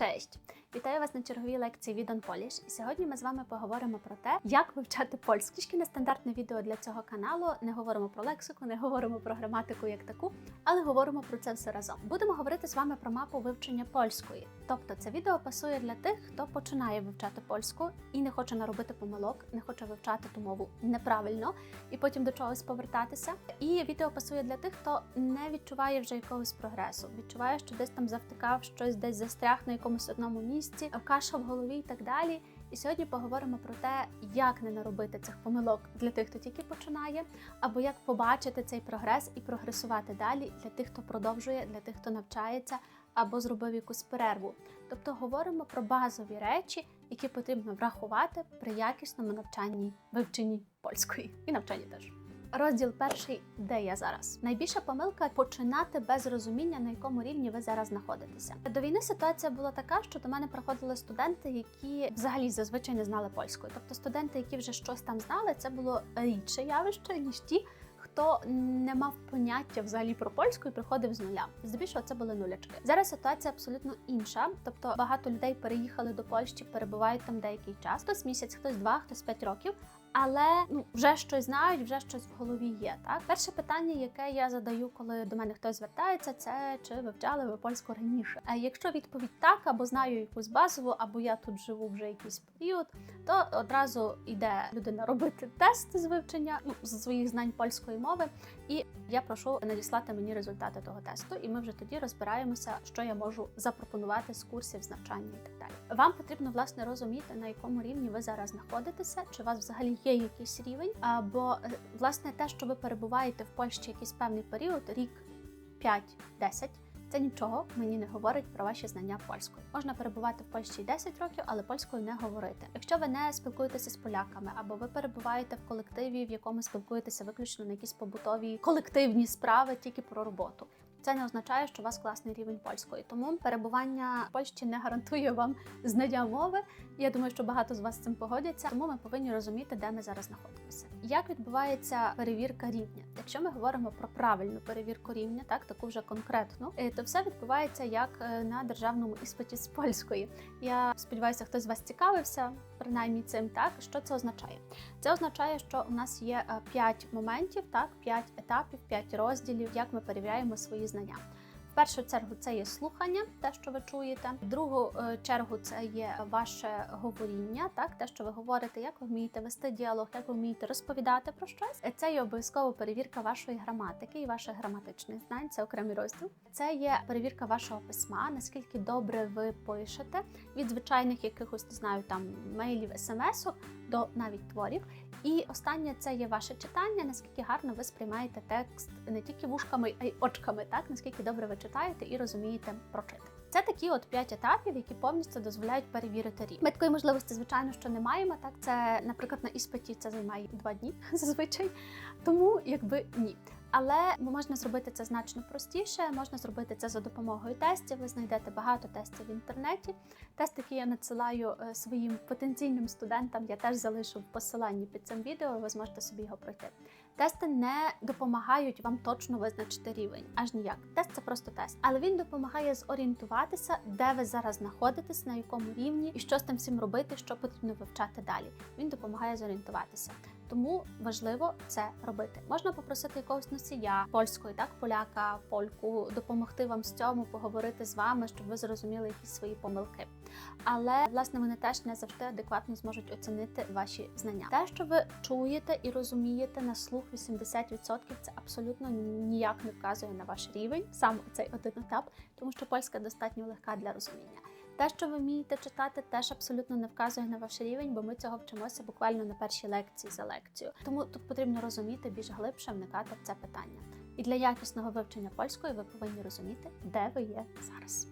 Cześć! Вітаю вас на черговій лекції від Polish. І сьогодні ми з вами поговоримо про те, як вивчати польську. Трішки нестандартне відео для цього каналу. Не говоримо про лексику, не говоримо про граматику як таку, але говоримо про це все разом. Будемо говорити з вами про мапу вивчення польської. Тобто, це відео пасує для тих, хто починає вивчати польську і не хоче наробити помилок, не хоче вивчати ту мову неправильно і потім до чогось повертатися. І відео пасує для тих, хто не відчуває вже якогось прогресу, відчуває, що десь там завтикав, щось десь застряг на якомусь одному місці, каша в голові і так далі. І сьогодні поговоримо про те, як не наробити цих помилок для тих, хто тільки починає, або як побачити цей прогрес і прогресувати далі для тих, хто продовжує, для тих, хто навчається або зробив якусь перерву. Тобто говоримо про базові речі, які потрібно врахувати при якісному навчанні, вивченні польської і навчанні теж. Розділ перший, де я зараз. Найбільша помилка починати без розуміння, на якому рівні ви зараз знаходитеся. До війни ситуація була така, що до мене приходили студенти, які взагалі зазвичай не знали польської. Тобто студенти, які вже щось там знали, це було рідше явище, ніж ті, хто не мав поняття взагалі про польську і приходив з нуля. Здебільшого це були нулячки. Зараз ситуація абсолютно інша. Тобто багато людей переїхали до Польщі, перебувають там деякий час, хтось місяць, хтось два, хтось п'ять років. Але ну вже щось знають, вже щось в голові є. Так, перше питання, яке я задаю, коли до мене хтось звертається, це чи вивчали ви польську раніше. А якщо відповідь так, або знаю якусь базову, або я тут живу вже якийсь період, то одразу йде людина робити тест з вивчення ну, з своїх знань польської мови, і я прошу надіслати мені результати того тесту, і ми вже тоді розбираємося, що я можу запропонувати з курсів з навчання і так далі. Вам потрібно власне розуміти, на якому рівні ви зараз знаходитеся, чи вас взагалі є якийсь рівень, або е, власне те, що ви перебуваєте в Польщі якийсь певний період, рік, 5-10, це нічого мені не говорить про ваші знання польської. Можна перебувати в Польщі 10 років, але польською не говорити. Якщо ви не спілкуєтеся з поляками, або ви перебуваєте в колективі, в якому спілкуєтеся виключно на якісь побутові колективні справи, тільки про роботу. Це не означає, що у вас класний рівень польської. Тому перебування в Польщі не гарантує вам знання мови. Я думаю, що багато з вас з цим погодяться. Тому ми повинні розуміти, де ми зараз знаходимося. Як відбувається перевірка рівня? Якщо ми говоримо про правильну перевірку рівня, так таку вже конкретну, е, то все відбувається як е, на державному іспиті з польської. Я сподіваюся, хтось з вас цікавився, принаймні цим так. Що це означає? Це означає, що у нас є 5 моментів, так 5 етапів, 5 розділів, як ми перевіряємо свої знання. Першу чергу це є слухання, те, що ви чуєте. В другу е, чергу це є ваше говоріння, так те, що ви говорите, як ви вмієте вести діалог, як ви вмієте розповідати про щось. Це є обов'язково перевірка вашої граматики і ваших граматичних знань. Це окремий розділ. Це є перевірка вашого письма, наскільки добре ви пишете від звичайних якихось не знаю там мейлів, смс-ок до навіть творів. І останнє це є ваше читання, наскільки гарно ви сприймаєте текст не тільки вушками, а й очками, так наскільки добре ви читаєте і розумієте прочити. Це такі от п'ять етапів, які повністю дозволяють перевірити рівень. Ми такої можливості, звичайно, що не маємо. Так, це, наприклад, на іспиті це займає два дні зазвичай, тому якби ні. Але можна зробити це значно простіше, можна зробити це за допомогою тестів. Ви знайдете багато тестів в інтернеті. Тест, який я надсилаю е, своїм потенційним студентам, я теж залишу в посиланні під цим відео. Ви зможете собі його пройти. Тести не допомагають вам точно визначити рівень, аж ніяк. Тест це просто тест, але він допомагає зорієнтуватися, де ви зараз знаходитесь, на якому рівні і що з тим всім робити, що потрібно вивчати далі. Він допомагає зорієнтуватися. Тому важливо це робити. Можна попросити якогось носія польської, так поляка, польку, допомогти вам з цьому, поговорити з вами, щоб ви зрозуміли якісь свої помилки. Але власне вони теж не завжди адекватно зможуть оцінити ваші знання. Те, що ви чуєте і розумієте на слух 80%, це абсолютно ніяк не вказує на ваш рівень, сам цей один етап, тому що польська достатньо легка для розуміння. Те, що ви вмієте читати, теж абсолютно не вказує на ваш рівень, бо ми цього вчимося буквально на першій лекції за лекцію. Тому тут потрібно розуміти більш глибше вникати в це питання. І для якісного вивчення польської ви повинні розуміти, де ви є зараз.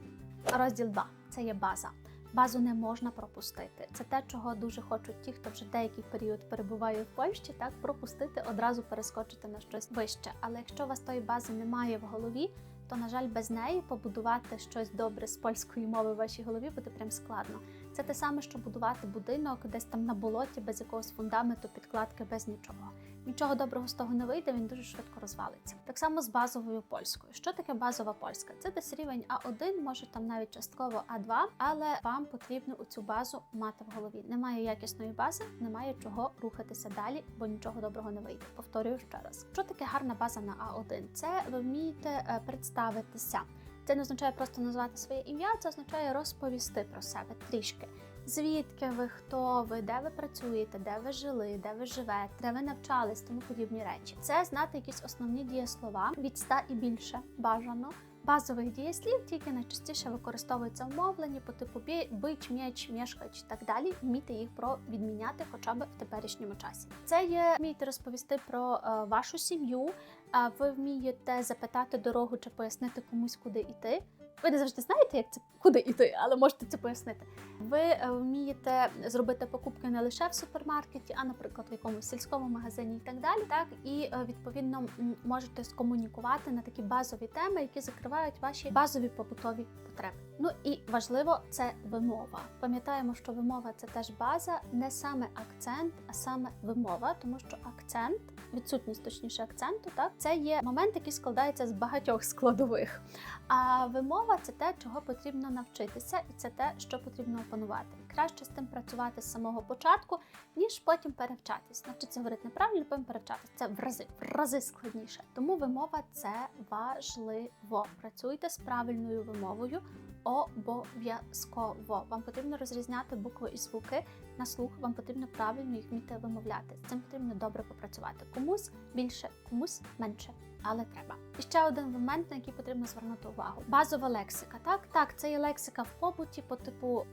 Розділ 2 це є база. Базу не можна пропустити. Це те, чого дуже хочуть ті, хто вже деякий період перебуває в Польщі, так пропустити, одразу перескочити на щось вище. Але якщо у вас тої бази немає в голові, то на жаль, без неї побудувати щось добре з польської мови в вашій голові буде прям складно. Це те саме, що будувати будинок десь там на болоті без якогось фундаменту, підкладки, без нічого. Нічого доброго з того не вийде, він дуже швидко розвалиться. Так само з базовою польською. Що таке базова польська? Це десь рівень А1, може там навіть частково А2, але вам потрібно у цю базу мати в голові. Немає якісної бази, немає чого рухатися далі, бо нічого доброго не вийде. Повторюю ще раз. Що таке гарна база на А1? Це ви вмієте е, представитися. Це не означає просто назвати своє ім'я, це означає розповісти про себе трішки. Звідки ви, хто ви, де ви працюєте, де ви жили, де ви живете, де ви навчались, тому подібні речі. Це знати якісь основні дієслова від 100 і більше бажано. Базових дієслів тільки найчастіше використовуються в мовленні по типу бич, м'яч, мєшкач і так далі. Вміти їх про відміняти хоча б в теперішньому часі. Це є вмієте розповісти про е, вашу сім'ю. А ви вмієте запитати дорогу чи пояснити комусь, куди йти. Ви не завжди знаєте, як це куди йти, але можете це пояснити. Ви е, вмієте зробити покупки не лише в супермаркеті, а наприклад в якомусь сільському магазині і так далі. Так і е, відповідно можете скомунікувати на такі базові теми, які закривають ваші базові побутові потреби. Ну і важливо це вимова. Пам'ятаємо, що вимова це теж база, не саме акцент, а саме вимова, тому що акцент, відсутність точніше акценту, так це є момент, який складається з багатьох складових. А вимова це те, чого потрібно навчитися, і це те, що потрібно опанувати. Краще з тим працювати з самого початку, ніж потім перевчатись. Навчитися говорити неправильно, потім перевчатись. Це в рази, в рази складніше. Тому вимова це важливо. Працюйте з правильною вимовою обов'язково. Вам потрібно розрізняти букви і звуки на слух. Вам потрібно правильно їх вміти вимовляти. З цим потрібно добре попрацювати. Комусь більше, комусь менше. Але треба. І ще один момент, на який потрібно звернути увагу: базова лексика. Так, так, це є лексика в побуті, по типу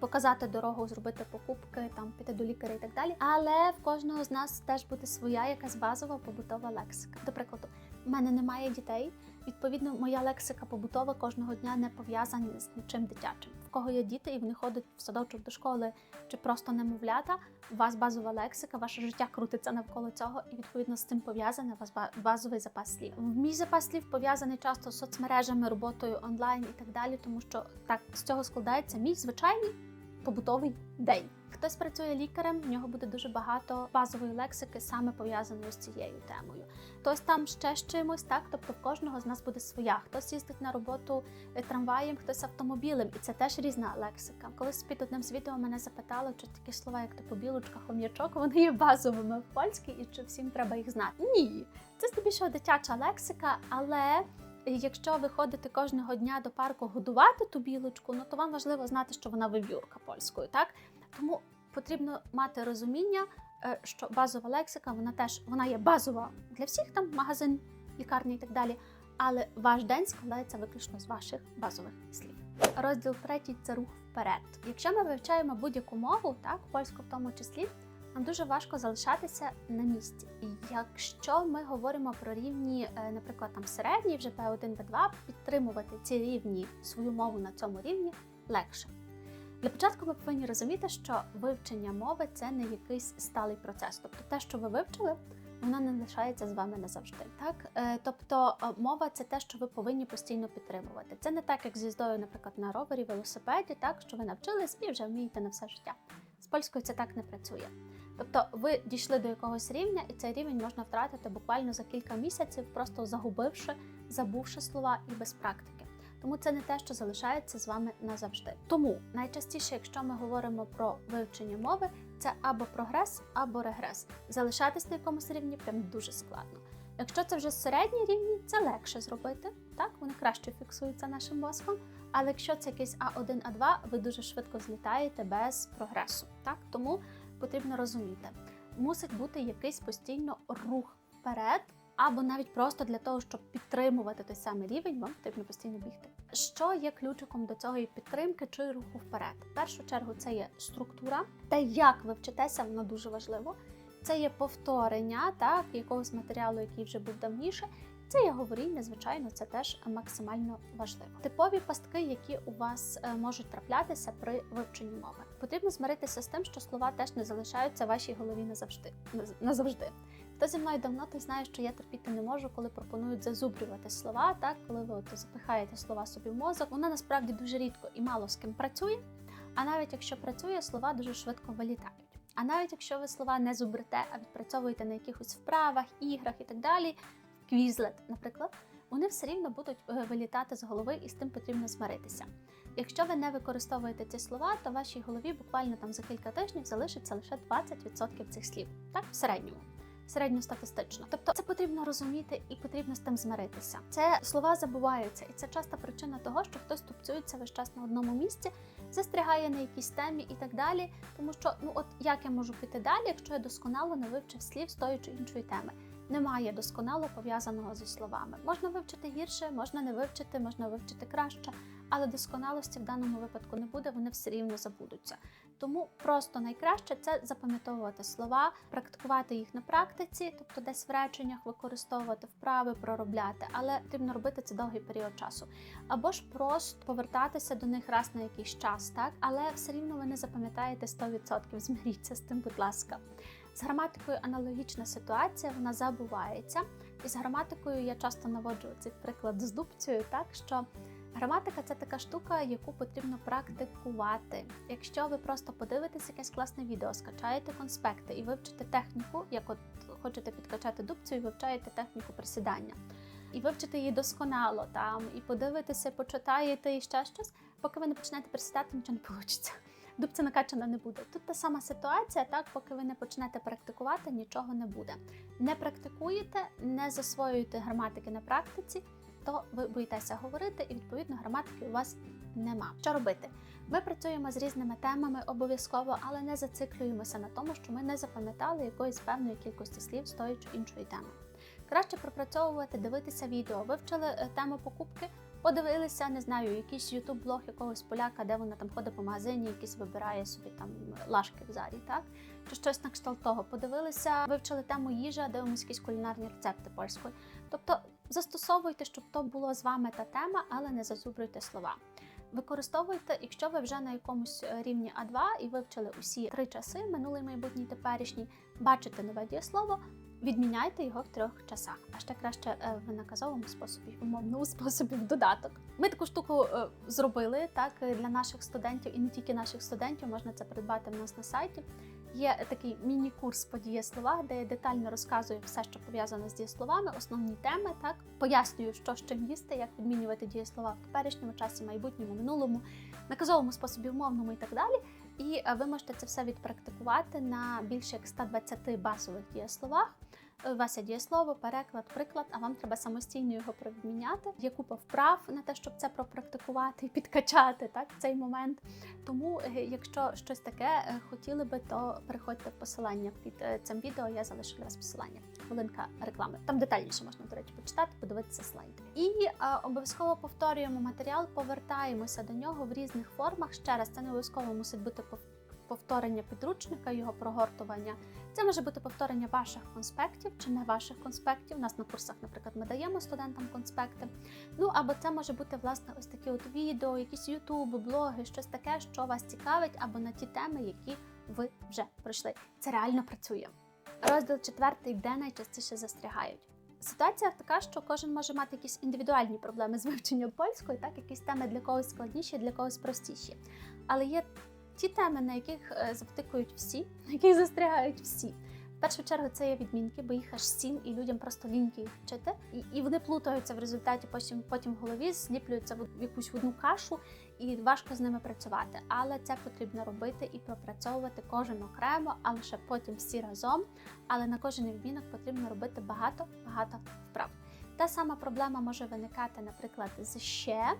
показати дорогу, зробити покупки, там піти до лікаря і так далі. Але в кожного з нас теж буде своя якась базова побутова лексика. До прикладу, в мене немає дітей. Відповідно, моя лексика побутова кожного дня не пов'язана з нічим дитячим. В кого є діти і вони ходять в садочок до школи чи просто немовлята, у вас базова лексика, ваше життя крутиться навколо цього, і відповідно з цим пов'язане вас базовий запас слів. Мій запас слів пов'язаний часто з соцмережами, роботою онлайн і так далі, тому що так з цього складається мій звичайний побутовий день. Хтось працює лікарем, в нього буде дуже багато базової лексики, саме пов'язаної з цією темою. Хтось там ще з чимось, так тобто в кожного з нас буде своя. Хтось їздить на роботу е, трамваєм, хтось автомобілем, і це теж різна лексика. Колись під одним з відео мене запитали, чи такі слова, як типу білочка, хом'ячок, вони є базовими в польській і чи всім треба їх знати. Ні, це здебільшого дитяча лексика, але. Якщо ви ходите кожного дня до парку годувати ту білочку, ну то вам важливо знати, що вона вивюрка польською, так? Тому потрібно мати розуміння, е, що базова лексика, вона теж вона є базова для всіх там магазин, лікарня і так далі. Але ваш день складається виключно з ваших базових слів. Розділ третій це рух вперед. Якщо ми вивчаємо будь-яку мову, так польську в тому числі, нам дуже важко залишатися на місці. Якщо ми говоримо про рівні, е, наприклад, там середній, вже P1, B2, підтримувати ці рівні свою мову на цьому рівні легше. Для початку ми повинні розуміти, що вивчення мови це не якийсь сталий процес. Тобто те, що ви вивчили, воно не лишається з вами назавжди. Так? Е, Тобто е, мова це те, що ви повинні постійно підтримувати. Це не так, як з їздою, наприклад, на ровері, велосипеді, так що ви навчились і вже вмієте на все життя. З польською це так не працює. Тобто ви дійшли до якогось рівня, і цей рівень можна втратити буквально за кілька місяців, просто загубивши, забувши слова і без практики. Тому це не те, що залишається з вами назавжди. Тому найчастіше, якщо ми говоримо про вивчення мови, це або прогрес, або регрес. Залишатись на якомусь рівні прям дуже складно. Якщо це вже середні рівні, це легше зробити, так вони краще фіксуються нашим мозком. Але якщо це якийсь А1, А2, ви дуже швидко злітаєте без прогресу. Так тому потрібно розуміти, мусить бути якийсь постійно рух вперед, або навіть просто для того, щоб підтримувати той самий рівень, вам потрібно постійно бігти. Що є ключиком до цієї підтримки чи руху вперед? В першу чергу це є структура, те, як ви вчитеся, воно дуже важливо. Це є повторення так, якогось матеріалу, який вже був давніше. Це є говоріння, звичайно, це теж максимально важливо. Типові пастки, які у вас е, можуть траплятися при вивченні мови. Потрібно змиритися з тим, що слова теж не залишаються в вашій голові назавжди. Наз- назавжди. Хто зі мною давно, той знає, що я терпіти не можу, коли пропонують зазубрювати слова, так коли ви от запихаєте слова собі в мозок. Вона насправді дуже рідко і мало з ким працює. А навіть якщо працює, слова дуже швидко вилітають. А навіть якщо ви слова не зубрите, а відпрацьовуєте на якихось вправах, іграх і так далі, квізлет, наприклад, вони все рівно будуть е, вилітати з голови і з тим потрібно змиритися. Якщо ви не використовуєте ці слова, то вашій голові буквально там за кілька тижнів залишиться лише 20% цих слів, так в середньому. Середньостатистично, тобто це потрібно розуміти і потрібно з тим змиритися. Це слова забуваються, і це часта причина того, що хтось тупцюється весь час на одному місці, застрягає на якійсь темі і так далі. Тому що ну от як я можу піти далі, якщо я досконало не вивчив слів з тої чи іншої теми. Немає досконало пов'язаного зі словами. Можна вивчити гірше, можна не вивчити, можна вивчити краще, але досконалості в даному випадку не буде, вони все рівно забудуться. Тому просто найкраще це запам'ятовувати слова, практикувати їх на практиці, тобто десь в реченнях використовувати вправи, проробляти, але потрібно робити це довгий період часу. Або ж просто повертатися до них раз на якийсь час, так але все рівно ви не запам'ятаєте 100%, Змиріться з тим, будь ласка. З граматикою аналогічна ситуація, вона забувається. І з граматикою я часто наводжу цей приклад з дубцею, так що граматика це така штука, яку потрібно практикувати. Якщо ви просто подивитесь якесь класне відео, скачаєте конспекти і вивчите техніку, як от хочете підкачати дубцю і вивчаєте техніку присідання. І вивчите її досконало там, і подивитеся, почитаєте і ще щось, поки ви не почнете присідати, нічого не вийде дубця накачана не буде. Тут та сама ситуація, так поки ви не почнете практикувати, нічого не буде. Не практикуєте, не засвоюєте граматики на практиці, то ви боїтеся говорити, і відповідно граматики у вас нема. Що робити? Ми працюємо з різними темами обов'язково, але не зациклюємося на тому, що ми не запам'ятали якоїсь певної кількості слів з тої чи іншої теми. Краще пропрацьовувати, дивитися відео, вивчили е, тему покупки. Подивилися, не знаю, якийсь ютуб-блог якогось поляка, де вона там ходить по магазині, якийсь вибирає собі там лашки в зарі, так? Чи щось на кшталт того. Подивилися, вивчили тему їжа, дивимося якісь кулінарні рецепти польської. Тобто застосовуйте, щоб то було з вами та тема, але не зазубруйте слова. Використовуйте, якщо ви вже на якомусь е, рівні А2 і вивчили усі три часи, минулий, майбутній, теперішній, бачите нове дієслово, Відміняйте його в трьох часах, а ще краще е, в наказовому способі, умовному способі в додаток. Ми таку штуку е, зробили так для наших студентів, і не тільки наших студентів, можна це придбати в нас на сайті. Є такий міні-курс по дієсловах, де я детально розказую все, що пов'язане з дієсловами, основні теми. Так пояснюю, що з чим їсти, як відмінювати дієслова в теперішньому часі, майбутньому, минулому, наказовому способі, умовному і так далі. І е, ви можете це все відпрактикувати на більше як 120 базових дієсловах. У вас є дієслово, переклад, приклад, а вам треба самостійно його провідміняти. Є купа вправ на те, щоб це пропрактикувати і підкачати так в цей момент. Тому, е, якщо щось таке е, хотіли би, то переходьте в посилання під цим відео. Я залишу вас посилання. Хвилинка реклами. Там детальніше можна, до речі, почитати, подивитися слайди. І обов'язково повторюємо матеріал, повертаємося до нього в різних формах. Ще раз це не обов'язково мусить бути повторення підручника, його прогортування. Це може бути повторення ваших конспектів чи не ваших конспектів. У нас на курсах, наприклад, ми даємо студентам конспекти. Ну або це може бути власне ось такі от відео, якісь ютуби, блоги, щось таке, що вас цікавить, або на ті теми, які ви вже пройшли. Це реально працює. Розділ четвертий, де найчастіше застрягають. Ситуація така, що кожен може мати якісь індивідуальні проблеми з вивченням польської, так якісь теми для когось складніші, для когось простіші. Але є ті теми, на яких е, завтикують всі, на яких застрягають всі. В першу чергу це є відмінки, бо їх аж сім, і людям просто ліньки їх вчити. І і вони плутаються в результаті, потім потім в голові зліплюються в якусь одну кашу, і важко з ними працювати. Але це потрібно робити і пропрацьовувати кожен окремо, а лише потім всі разом. Але на кожен відмінок потрібно робити багато-багато вправ. Та сама проблема може виникати, наприклад, з ще.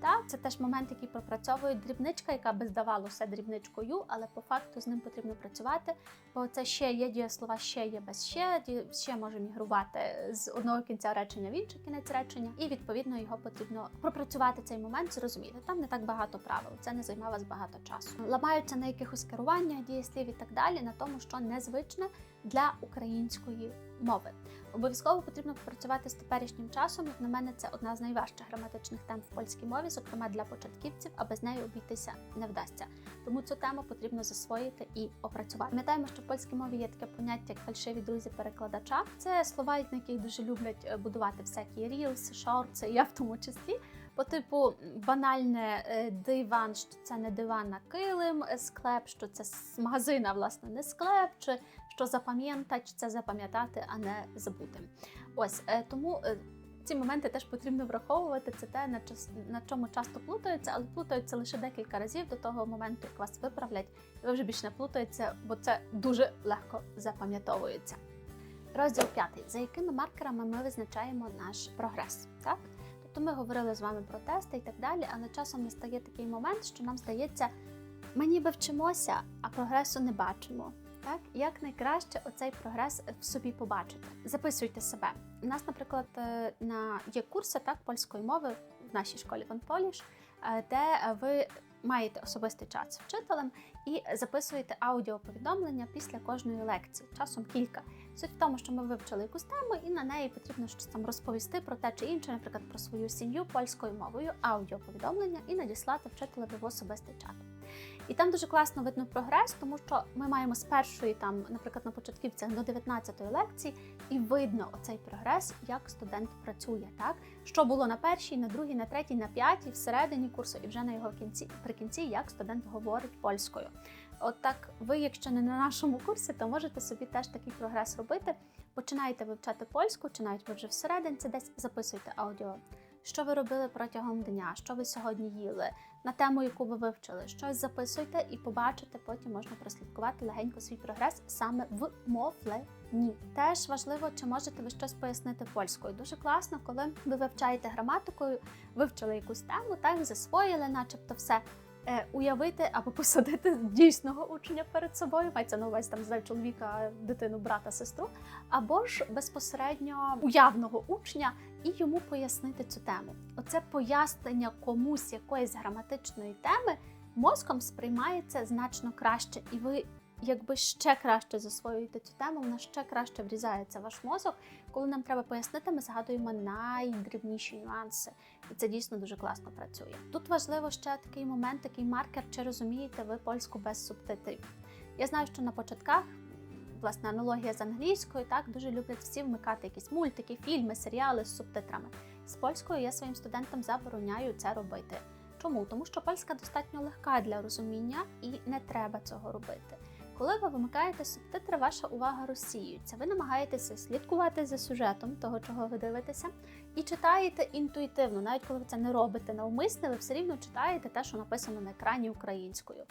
Так, це теж момент, який пропрацьовує дрібничка, яка би здавалося дрібничкою, але по факту з ним потрібно працювати, бо це ще є дієслова, ще є без ще, ще може мігрувати з одного кінця речення в інший кінець речення, і відповідно його потрібно пропрацювати цей момент, зрозуміти. Там не так багато правил, це не займає вас багато часу. Ламаються на якихось керуваннях, дієслів і так далі, на тому, що незвичне для української мови. Обов'язково потрібно попрацювати з теперішнім часом. Як на мене, це одна з найважчих граматичних тем в польській мові, зокрема для початківців, а без неї обійтися не вдасться. Тому цю тему потрібно засвоїти і опрацювати. Пам'ятаємо, що в польській мові є таке поняття, як фальшиві друзі перекладача. Це слова, на яких дуже люблять е, будувати всякі рілси, шорти, я в тому числі. По типу банальне е, диван, що це не диван, а килим, е, склеп, що це магазина, власне, не склеп, чи що запам'ятати, це запам'ятати, а не забути. Ось е, тому. Ці моменти теж потрібно враховувати. Це те, на, на чому часто плутаються, але плутаються лише декілька разів до того моменту, як вас виправлять, і ви вже більше не плутаєтеся, бо це дуже легко запам'ятовується. Розділ п'ятий. За якими маркерами ми визначаємо наш прогрес? Так? Тобто ми говорили з вами про тести і так далі, але часом настає такий момент, що нам здається, ми ніби вчимося, а прогресу не бачимо. Так, як найкраще оцей прогрес в собі побачити. Записуйте себе. У нас, наприклад, е, на є курси так польської мови в нашій школі Polish, е, де ви маєте особистий час з вчителем і записуєте аудіоповідомлення після кожної лекції, часом кілька. Суть в тому, що ми вивчили якусь тему, і на неї потрібно щось там розповісти про те чи інше, наприклад, про свою сім'ю польською мовою, аудіоповідомлення і надіслати вчителеві в особистий чат. І там дуже класно видно прогрес, тому що ми маємо з першої, там, наприклад, на початківцях до 19-ї лекції, і видно оцей прогрес, як студент працює, так що було на першій, на другій, на третій, на п'ятій, всередині курсу, і вже на його кінці при кінці, як студент говорить польською. От ви, якщо не на нашому курсі, то можете собі теж такий прогрес робити. Починаєте вивчати польську, чи навіть ви вже всередині десь записуйте аудіо. Що ви робили протягом дня, що ви сьогодні їли, на тему, яку ви вивчили, щось записуйте і побачите, потім можна прослідкувати легенько свій прогрес саме в мовленні. Теж важливо, чи можете ви щось пояснити польською. Дуже класно, коли ви вивчаєте граматикою, вивчили якусь тему, так засвоїли, начебто все. Е, Уявити або посадити дійсного учня перед собою, мається на увазі там знаю, чоловіка, дитину, брата, сестру, або ж безпосередньо уявного учня і йому пояснити цю тему. Оце пояснення комусь якоїсь граматичної теми мозком сприймається значно краще, і ви якби ще краще засвоюєте цю тему, вона ще краще врізається в ваш мозок. Коли нам треба пояснити, ми згадуємо найдрібніші нюанси, і це дійсно дуже класно працює. Тут важливо ще такий момент, такий маркер, чи розумієте ви польську без субтитрів. Я знаю, що на початках власне аналогія з англійською, так дуже люблять всі вмикати якісь мультики, фільми, серіали з субтитрами. З польською я своїм студентам забороняю це робити. Чому? Тому що польська достатньо легка для розуміння і не треба цього робити. Коли ви вимикаєте субтитри, ваша увага розсіюється. Ви намагаєтеся слідкувати за сюжетом того, чого ви дивитеся, і читаєте інтуїтивно, навіть коли ви це не робите навмисне, ви все рівно читаєте те, що написано на екрані українською.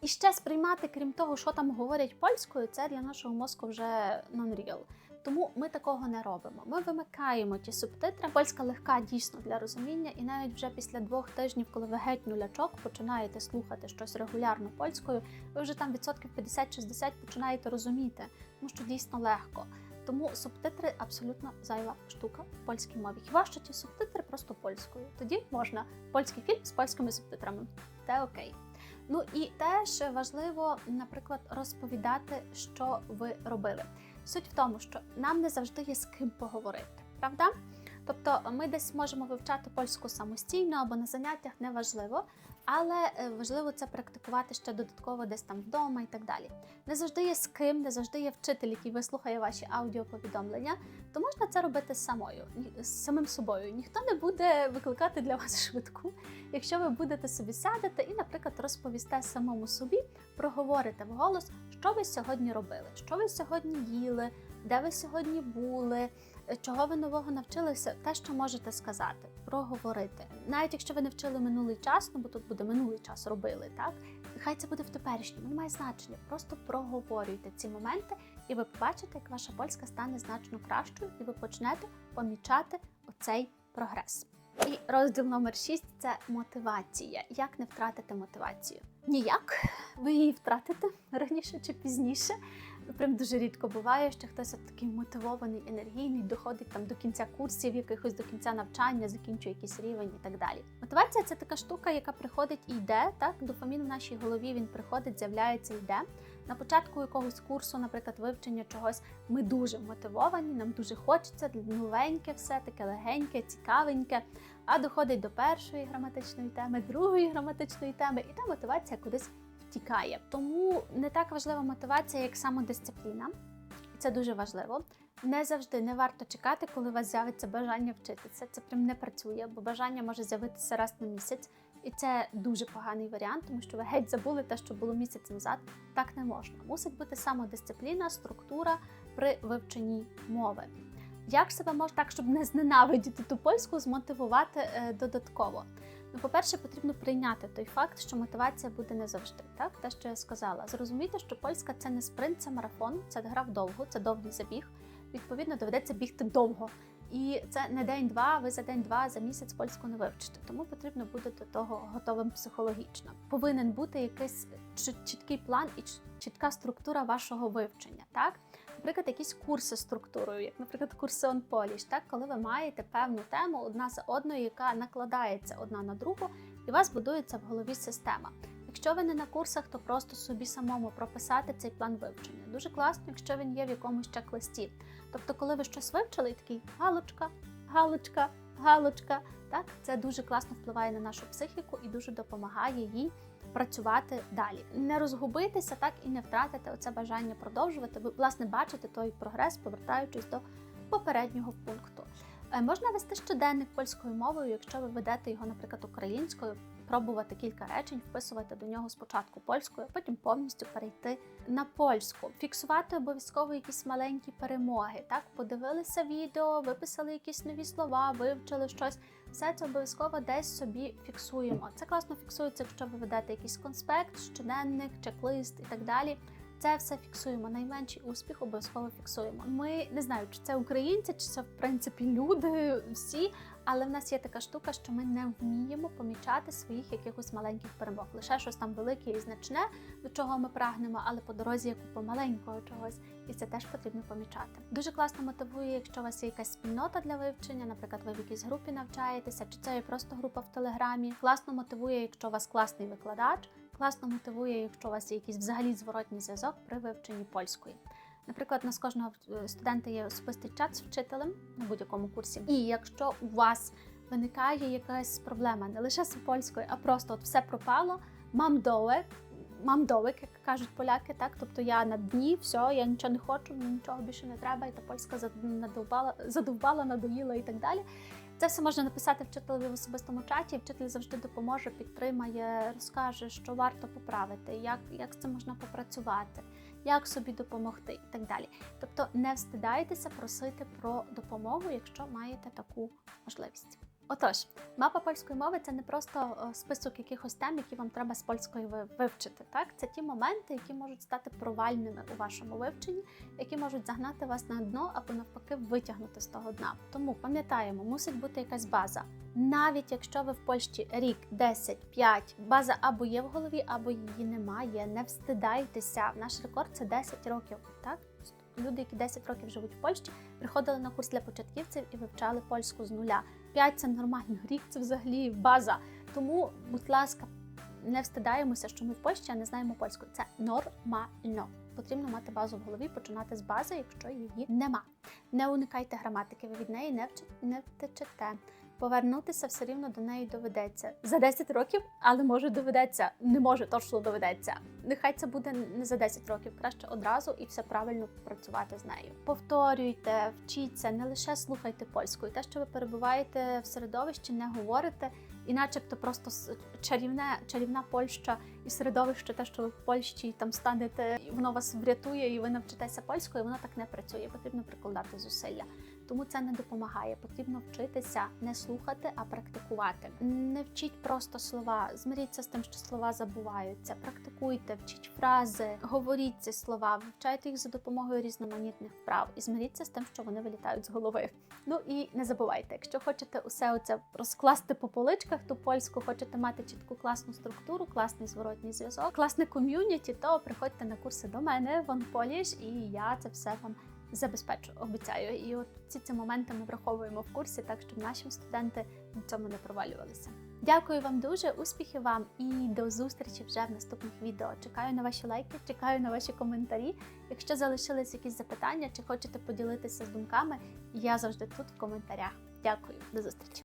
І ще сприймати, крім того, що там говорять польською, це для нашого мозку вже non-real. Тому ми такого не робимо. Ми вимикаємо ті субтитри. Польська легка дійсно для розуміння, і навіть вже після двох тижнів, коли ви геть нулячок, починаєте слухати щось регулярно польською, ви вже там відсотків 50-60 починаєте розуміти, тому що дійсно легко. Тому субтитри абсолютно зайва штука в польській мові. Хіба що ті субтитри просто польською? Тоді можна польський фільм з польськими субтитрами. Це окей. Ну і теж важливо, наприклад, розповідати, що ви робили. Суть в тому, що нам не завжди є з ким поговорити, правда? Тобто ми десь можемо вивчати польську самостійно або на заняттях неважливо, але е, важливо це практикувати ще додатково десь там вдома і так далі. Не завжди є з ким, не завжди є вчитель, який вислухає ваші аудіоповідомлення, то можна це робити самою, самим собою. Ніхто не буде викликати для вас швидку, якщо ви будете собі сядете і, наприклад, розповісте самому собі, проговорите вголос, що ви сьогодні робили, що ви сьогодні їли, де ви сьогодні були, чого ви нового навчилися, те, що можете сказати, проговорити. Навіть якщо ви не вчили минулий час, ну бо тут буде минулий час робили, так хай це буде в теперішньому, не має значення. Просто проговорюйте ці моменти, і ви побачите, як ваша польська стане значно кращою, і ви почнете помічати оцей прогрес. І розділ номер 6 – це мотивація. Як не втратити мотивацію? Ніяк. Ви її втратите раніше чи пізніше. Прям дуже рідко буває, що хтось такий мотивований, енергійний, доходить там до кінця курсів, якихось до кінця навчання, закінчує якийсь рівень і так далі. Мотивація це така штука, яка приходить і йде. Так, дофамін в нашій голові він приходить, з'являється, йде. На початку якогось курсу, наприклад, вивчення чогось, ми дуже мотивовані, нам дуже хочеться новеньке, все таке легеньке, цікавеньке. А доходить до першої граматичної теми, другої граматичної теми, і та мотивація кудись втікає. Тому не так важлива мотивація, як самодисципліна. І це дуже важливо. Не завжди не варто чекати, коли у вас з'явиться бажання вчитися. Це прям не працює, бо бажання може з'явитися раз на місяць, і це дуже поганий варіант, тому що ви геть забули те, що було місяць назад. Так не можна. Мусить бути самодисципліна, структура при вивченні мови. Як себе може так, щоб не зненавидіти ту польську, змотивувати е, додатково? Ну, по-перше, потрібно прийняти той факт, що мотивація буде не завжди. Так, те, що я сказала, зрозуміти, що польська це не спринт, це марафон, це гра вдовго, це довгий забіг. Відповідно, доведеться бігти довго. І це не день-два, ви за день-два, за місяць польську не вивчите. Тому потрібно бути до того готовим психологічно. Повинен бути якийсь чіткий план і чітка структура вашого вивчення. Так, наприклад, якісь курси структурою, як, наприклад, курси on так, коли ви маєте певну тему одна за одною, яка накладається одна на другу, і у вас будується в голові система. Якщо ви не на курсах, то просто собі самому прописати цей план вивчення. Дуже класно, якщо він є в якомусь чек-листі. Тобто, коли ви щось вивчили, такий галочка, галочка, галочка, так це дуже класно впливає на нашу психіку і дуже допомагає їй працювати далі. Не розгубитися, так і не втратити оце бажання продовжувати. Ви власне бачите той прогрес, повертаючись до попереднього пункту. Е, Можна вести щоденник польською мовою, якщо ви ведете його, наприклад, українською, пробувати кілька речень, вписувати до нього спочатку польською, а потім повністю перейти на польську. Фіксувати обов'язково якісь маленькі перемоги. Так, подивилися відео, виписали якісь нові слова, вивчили щось. Все це обов'язково десь собі фіксуємо. Це класно фіксується, якщо ви ведете якийсь конспект, щоденник, чек-лист і так далі. Це все фіксуємо. Найменший успіх обов'язково фіксуємо. Ми не знаю, чи це українці, чи це в принципі люди всі. Але в нас є така штука, що ми не вміємо помічати своїх якихось маленьких перемог. Лише щось там велике і значне, до чого ми прагнемо, але по дорозі є купа маленького чогось, і це теж потрібно помічати. Дуже класно мотивує, якщо у вас є якась спільнота для вивчення, наприклад, ви в якійсь групі навчаєтеся, чи це є просто група в телеграмі. Класно мотивує, якщо у вас класний викладач. Класно мотивує, якщо у вас є якийсь взагалі зворотній зв'язок при вивченні польської. Наприклад, у нас кожного е, студента є особистий чат з вчителем на будь-якому курсі. І якщо у вас виникає якась проблема не лише з польською, а просто от все пропало, мам долек, мам долек, як кажуть поляки, так тобто я на дні, все, я нічого не хочу, мені нічого більше не треба, і та польська зад- надовбала, задовбала, надоїла і так далі. Це все можна написати вчителеві в особистому чаті. Вчитель завжди допоможе, підтримає, розкаже, що варто поправити, як, як з цим можна попрацювати, як собі допомогти і так далі. Тобто не встидайтеся просити про допомогу, якщо маєте таку можливість. Отож, мапа польської мови це не просто е, список якихось тем, які вам треба з польської ви- вивчити. Так, це ті моменти, які можуть стати провальними у вашому вивченні, які можуть загнати вас на дно або навпаки витягнути з того дна. Тому пам'ятаємо, мусить бути якась база. Навіть якщо ви в Польщі рік, 10, 5, база або є в голові, або її немає. Не встидайтеся. Наш рекорд це 10 років. Так, люди, які 10 років живуть в Польщі, приходили на курс для початківців і вивчали польську з нуля. 5 – це нормально, рік це взагалі база. Тому, будь ласка, не встидаємося, що ми в Польщі, а не знаємо польську. Це нормально. Потрібно мати базу в голові, починати з бази, якщо її нема. Не уникайте граматики, ви від неї не, вч... не втечете. Повернутися все рівно до неї доведеться за 10 років, але може доведеться, не може точно доведеться. Нехай це буде не за 10 років, краще одразу і все правильно працювати з нею. Повторюйте, вчіться, не лише слухайте польську. І те, що ви перебуваєте в середовищі, не говорите, і начебто просто чарівне, чарівна Польща і середовище, те, що ви в Польщі там станете, воно вас врятує, і ви навчитеся польською, воно так не працює. Потрібно прикладати зусилля. Тому це не допомагає. Потрібно вчитися не слухати, а практикувати. Не вчіть просто слова. Змиріться з тим, що слова забуваються. Практикуйте, вчіть фрази, говоріть ці слова, вивчайте їх за допомогою різноманітних вправ і змиріться з тим, що вони вилітають з голови. Ну і не забувайте, якщо хочете усе оце розкласти по поличках, ту польську хочете мати чітку класну структуру, класний зворотній зв'язок, класне ком'юніті, то приходьте на курси до мене в OnPolish, і я це все вам забезпечу, обіцяю. І от ці ці моменти ми враховуємо в курсі, так щоб наші студенти на цьому не провалювалися. Дякую вам дуже, успіхів вам і до зустрічі вже в наступних відео. Чекаю на ваші лайки, чекаю на ваші коментарі. Якщо залишились якісь запитання чи хочете поділитися з думками, я завжди тут в коментарях. Дякую, до зустрічі!